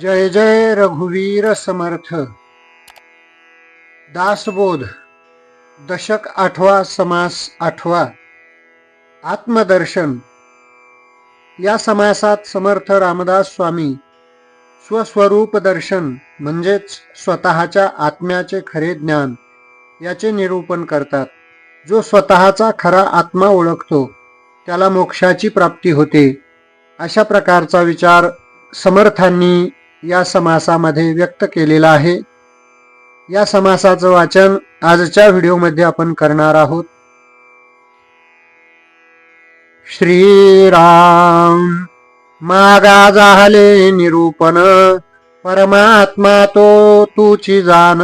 जय जय रघुवीर समर्थ. दासबोध दशक आठवा समास आठवा. आत्मदर्शन. या समासात समर्थ रामदास स्वामी स्वस्वरूप दर्शन म्हणजेच स्वतःच्या आत्म्याचे खरे ज्ञान याचे निरूपण करतात. जो स्वतःचा खरा आत्मा ओळखतो त्याला मोक्षाची प्राप्ती होते. अशा प्रकारचा विचार समर्थांनी या समासामध्ये व्यक्त केलेला आहे. या समासाचं वाचन आजच्या व्हिडिओमध्ये आपण करणार आहोत. श्रीराम मागा झाले निरूपण परमात्मा तो तुची जाण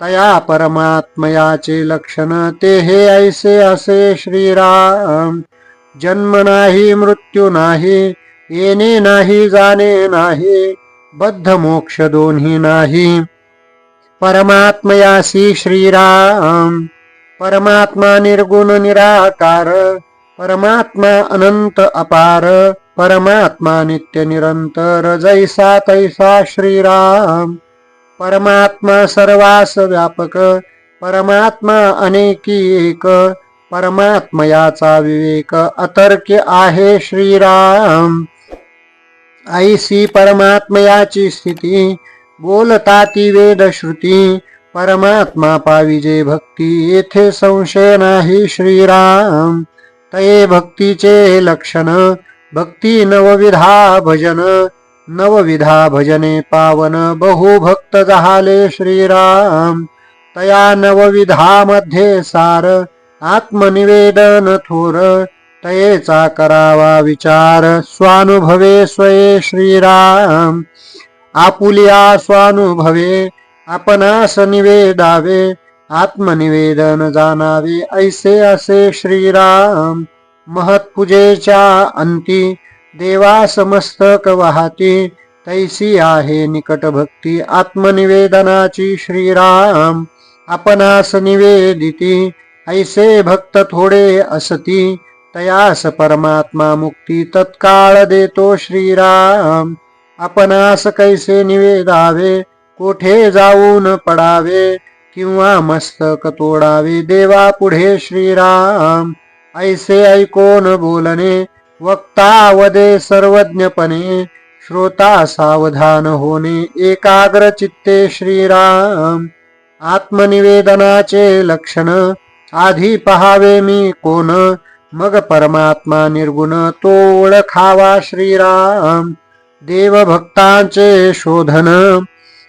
तया परमात्मयाचे लक्षण ते हे ऐसे असे श्रीराम. जन्म नाही मृत्यू नाही येणे नाही जाणे नाही बद्ध मोक्ष दोन्ही नाही. परमात्मयासी श्रीराम परमात्मा निर्गुण निराकार परमात्मा अनंत अपार परमात्मा नित्य निरंतर जैसा तैसा श्रीराम. परमात्मा सर्वास व्यापक परमात्मा अनेकी एक परमात्मयाचा विवेक अतर्क्य आहे श्रीराम. ऐसी परमात्मयाची स्थिती बोलता ती वेद श्रुती परमात्मा पाविजे भक्ती येथे संशय नाही श्रीराम. तये भक्तीचे लक्षण भक्ती नवविधा भजन नवविधा भजने पावन बहु भक्त झाले श्रीराम. तया नवविधामध्ये सार आत्मनिवेदन थोर तयेचा करावा विचार स्वानुभवे स्वये श्रीराम। आपुलिया स्वानुभवे आपणास निवेदावे आत्मनिवेदन जाणावे ऐसे असे श्रीराम। महत्पूजेच्या अंती देवा समस्तक वाहती तैसी आहे निकट भक्ती आत्मनिवेदनाची श्रीराम। आपणास निवेदिती ऐसे भक्त थोडे असती तयास परमात्मा मुक्ती तत्काळ देतो श्रीराम. आपणास कैसे निवेदावे कोठे जाऊन पडावे किंवा मस्तक तोडावे देवा पुढे श्रीराम. ऐसे ऐकोन बोलणे वक्ता वदे सर्वज्ञपणे श्रोता सावधान होणे एकाग्र चित्ते श्रीराम. आत्मनिवेदनाचे लक्षण आधी पहावे मी कोण मग परमात्मा निर्गुण तो ओळखावा श्रीराम. देवभक्तांचे शोधन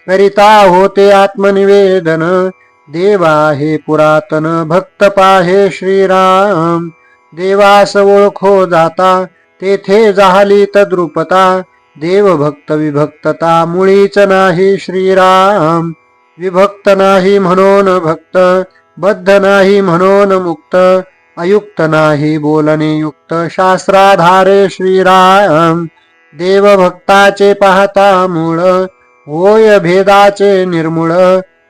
करिता होते आत्मनिवेदन. देवा हे पुरातन भक्त पाहे श्रीराम. देवास ओळखो जाता तेथे झाली तद्रुपता देवभक्त विभक्तता मुळीच नाही श्रीराम. विभक्त नाही म्हणून भक्त बद्ध नाही म्हणून मुक्त. अयुक्त नाही बोलणे युक्त शास्त्राधारे श्रीराम देवभक्ताचे पाहता मूळ होय भेदाचे निर्मूळ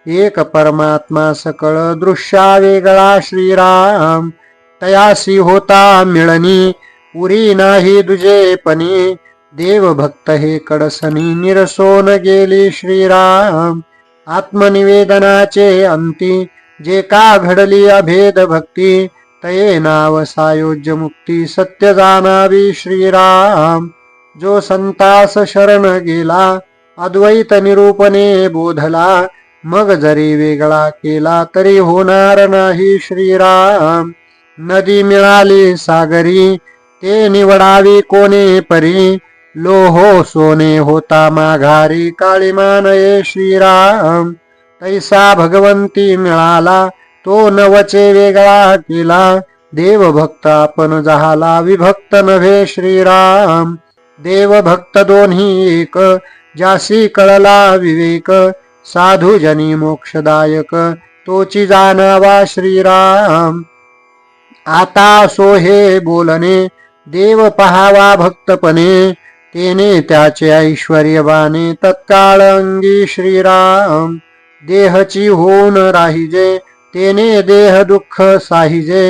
एक परमात्मा सकळ दृश्या वेगळा श्रीराम तयासी होता मिळणी उरी नाही दुजेपणी देवभक्त हे कडसनी निरसोन गेली श्रीराम आत्मनिवेदनाचे अंती जे का घडली अभेद भक्ती तयेनावसायोज्य मुक्ती सत्य जाणावी श्रीराम। जो संतास शरण गेला अद्वैत निरूपणे बोधला मग जरी वेगळा केला तरी होणार नाही श्रीराम। नदी मिळाली सागरी ते निवडावी कोणे परी। लोहो सोने होता माघारी काळीमानये श्रीराम। तैसा भगवंती मिळाला तो नवचे वेगळा केला देवभक्त आपण झाला विभक्त नव्हे श्रीराम. देवभक्त दोन्ही एक. जासी कळला विवेक साधू जनी मोक्षदायक तोची जाणावा श्रीराम. आता सोहे बोलणे देव पहावा भक्तपणे तेने त्याचे ऐश्वर्यवाने तत्काळ अंगी श्रीराम. देहची होऊन राहिजे तेने देह दुःख साहिजे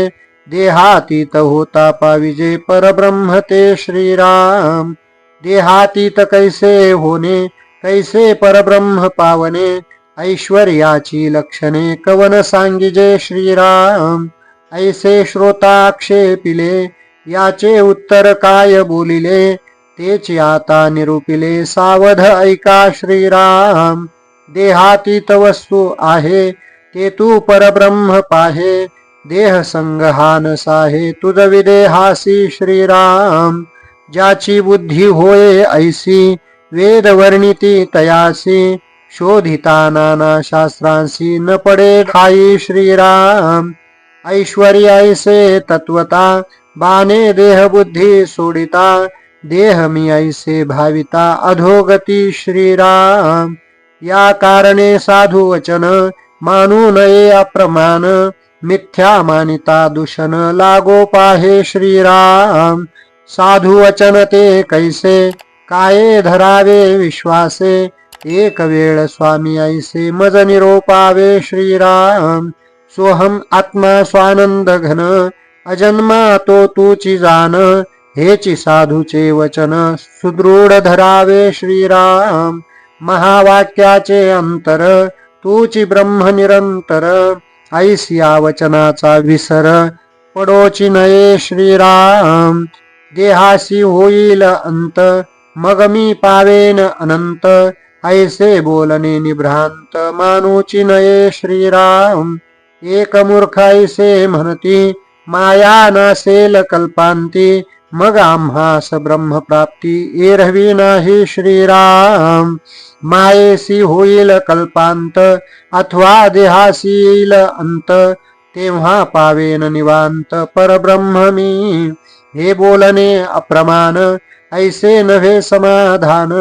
देहातीत होता पाविजे परब्रह्म ते श्रीराम। देहातीत कैसे होणे कैसे परब्रह्म पावने ऐश्वर्याची लक्षणे कवन सांगिजे श्रीराम। ऐसे श्रोताक्षेपिले याचे उत्तर काय बोलिले तेच आता निरूपिले सावध ऐका श्रीराम। देहातीत वस्तू आहे ते तू परब्रह्म पाहे देह संघहान साहे तुझ विदेहासी श्रीराम। ज्याची बुद्धी होय ऐसी वेद वर्णिती तयासी, शोधिता नाना शास्त्रांसी न पडे ठाई श्रीराम। ऐश्वर्य ऐसे तत्वता, बाने देह बुद्धी सोडिता, देह मी ऐसे भाविता अधोगती श्रीराम। या कारणे साधु वचन मानू नये अप्रमाण मिथ्या मानिता दूषण लागो पाहे श्रीराम. साधू वचन ते कैसे काये धरावे विश्वासे? एक वेळ स्वामी ऐसे मज निरोपावे श्रीराम. सोहम आत्मा स्वानंद घन अजन्मा तो तूची जान. हेची साधूचे वचन सुदृढ धरावे श्रीराम. महावाक्याचे अंतर तूची ब्रह्म निरंतर या वचनाचा विसर पडोची नये श्रीराम. देहासी होईल अंत मग मी पावेन अनंत. ऐसे बोलणे निभ्रांत मानूची नये श्रीराम. एक मूर्ख ऐसे म्हणती माया नासेल कल्पांती मग आम्हास ब्रह्मप्राप्ती एरवी नाही श्रीराम। मायेसी होईल कल्पांत अथवा देहासी येईल अंत तेव्हा पावेन निवांत परब्रह्म मी हे बोलणे अप्रमाण ऐसे नव्हे समाधान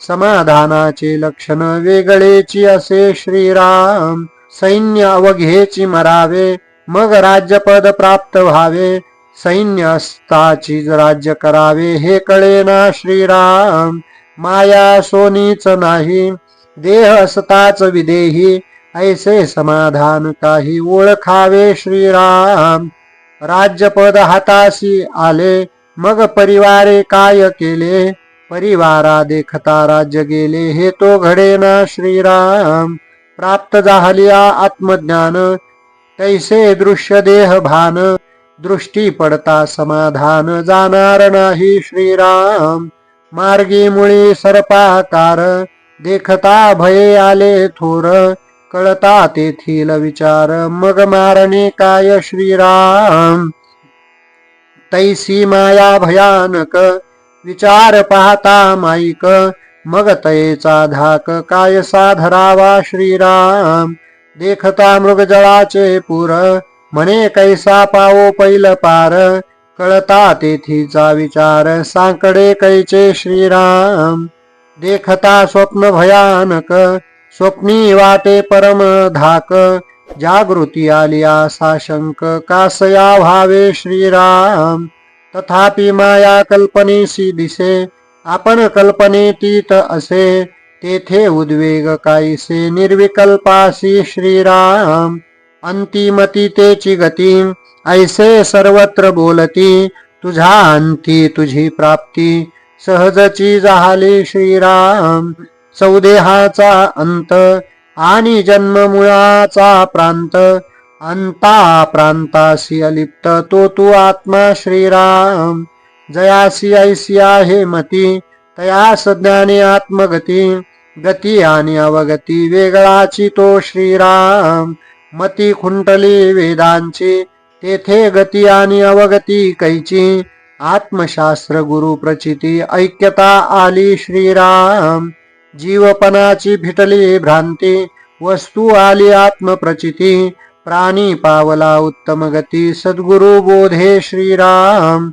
समाधानाचे लक्षण वेगळेची असे श्रीराम। सैन्य अवघेची मरावे मग राज्यपद प्राप्त व्हावे सैन्यस्ताची राज्य करावे हे कळेना श्रीराम. माया सोनीच नाही देह असताच विदेही ऐसे समाधान काही ओळखावे श्रीराम. राज्यपद हाताशी आले मग परिवारे काय केले? परिवारा देखता राज्य गेले हे तो घडेना श्रीराम. प्राप्त झालिया आत्मज्ञान तैसे दृश्य देह भान दृष्टी पडता समाधान जाणार नाही श्रीराम. मार्गी मुळी सर्पाकार देखता भये आले थोर. कळता तेथील विचार मग मारणे काय श्रीराम? तैसी माया भयानक विचार पाहता माईक. मग तयेचा धाक काय साधरावा श्रीराम? देखता मृगजळाचे पुर म्हणे कैसा पावो पैल पार कळता तेथीचा विचार सांकडे कैचे श्रीराम. देखता स्वप्न भयानक स्वप्नी वाटे परम धाक. जागृती आलिया साशंक कासया व्हावे श्रीराम. तथापि माया कल्पनेशी दिसे आपण कल्पने तीत असे. तेथे उद्वेग काहीसे निर्विकल्पासी श्रीराम. अंतिमती तेची गती. ऐसे सर्वत्र बोलती तुझा अंती तुझी प्राप्ती. सहजची झाली श्रीराम चौदेहाचा अंत आणि जन्ममुळाचा प्रांत. अंता प्रांतासी अलिप्त तो तू आत्मा श्रीराम. जयासी ऐसी आहे मती तयास ज्ञानी आत्मगती. गती आणि अवगती वेगळाची तो श्रीराम. मती खुंटली वेदांची तेथे गती आणि अवगती कैची. आत्मशास्त्र गुरु प्रचिती ऐक्यता आली श्रीराम. जीवपणाची भिटली भ्रांती वस्तू आली आत्मप्रचिती प्राणी पावला उत्तम गती सद्गुरु बोधे श्रीराम.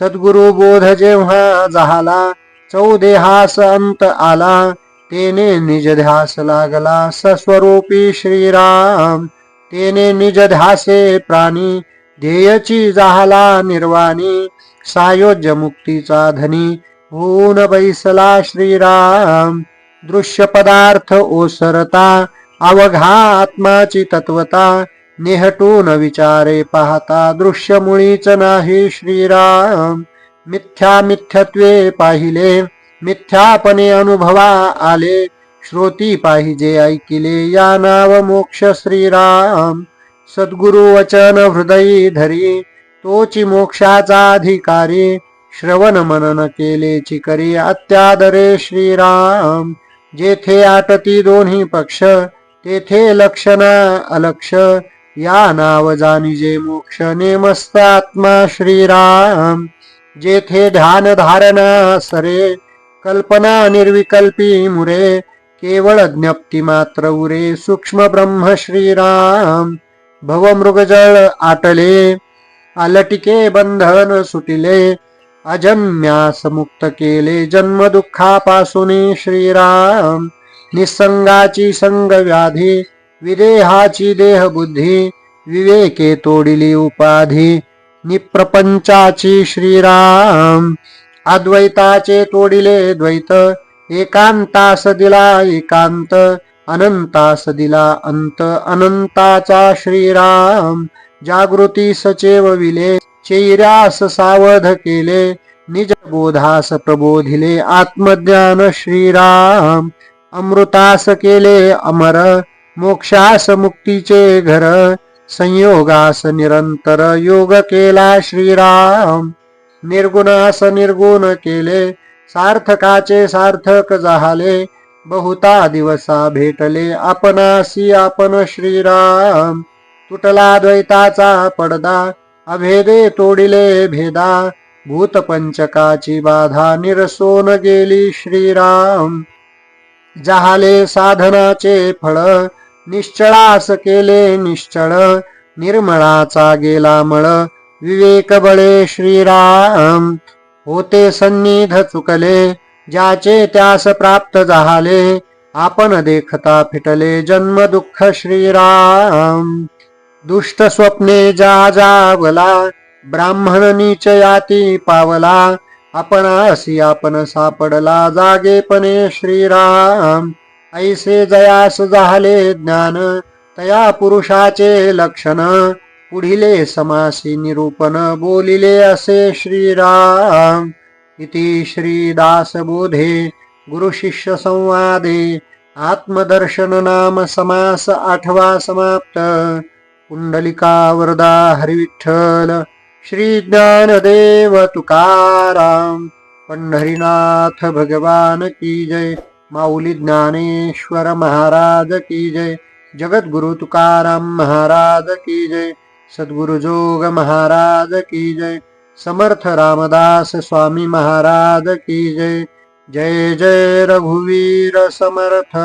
सद्गुरु बोध जेव्हा झाला चौदेहास अंत आला. तेने निज ध्यास लागला सस्वरूपी श्रीराम. तेने निज ध्यासे प्राणी ध्येयची झाला निर्वाणी सायोज्य मुक्तीचा धनी. होऊन बैसला श्रीराम दृश्य पदार्थ ओसरता अवघा आत्माची तत्वता. नेहटून विचारे पाहता दृश्य मुळीच नाही श्रीराम. मिथ्या मिथ्यत्वे पाहिले मिथ्यापणे अनुभवा आले. श्रोती पाहिजे ऐकिले या नाव मोक्ष श्रीराम. सद्गुरु वचन हृदयी धरी तोची मोक्षाचा अधिकारी. श्रवण मनन केले चिकरी अत्यादरे श्रीराम. जेथे आटती दोन्ही पक्ष तेथे लक्षणा अलक्ष. या नाव जाणीजे मोक्ष नेमस्त आत्मा श्रीराम. जेथे ध्यान धारणा सरे कल्पना निर्विकल्पी मुरे. केवळ ज्ञप्ती मात्र उरे सूक्ष्म ब्रह्म श्रीराम. भवमृगजळ आटले अलटिके बंधन सुटिले अजन्म्यास मुक्त केले जन्म दुःखापासून श्रीराम. निसंगाची संग व्याधी विदेहाची देह बुद्धी विवेके तोडिली उपाधी निप्रपंचाची श्रीराम. अद्वैताचे तोडिले द्वैत एकांतास दिला एकांत अनंतास दिला अंत अनंताचा श्रीराम जागृती सचेव विले चैरास सावध केले निज बोधास प्रबोधिले आत्मज्ञान श्रीराम अमृतास केले अमर मोक्षास मुक्तीचे घर संयोगास निरंतर योग केला श्रीराम निर्गुणास निर्गुण केले सार्थकाचे सार्थक झाले. बहुता दिवसा भेटले आपणासी आपण श्रीराम. तुटला द्वैताचा पडदा अभेदे तोडिले भेदा. भूतपंचकाची बाधा निरसोन गेली श्रीराम. जहाले साधनाचे फळ निश्चळास केले निश्चळ. निर्मळाचा गेला मळ विवेक बळे श्रीराम. होते सन्निध चुकले ज्याचे त्यास प्राप्त झाले. आपण देखता फिटले जन्म दुःख श्रीराम. दुष्ट स्वप्ने जा जावला ब्राह्मण नीच याती पावला. आपण असी आपण सापडला जागेपणे श्रीराम. ऐसे जयास झाले ज्ञान तया पुरुषाचे लक्षण. पुढिले समासी निरूपण बोलिले असे श्रीराम. इति श्रीदासबोधे गुरुशिष्य संवादे. आत्मदर्शन नाम समास आठवा समाप्त. पुंडलिका वरदा हरिविठ्ठल. श्री ज्ञानदेव तुकाराम. पंढरीनाथ भगवान की जय. माऊली ज्ञानेश्वर महाराज की जय. जगद्गुरु तुकाराम महाराज की जय. सद्गुरु जोग महाराज की जय। समर्थ रामदास स्वामी महाराज की जय। जय जय रघुवीर समर्थ।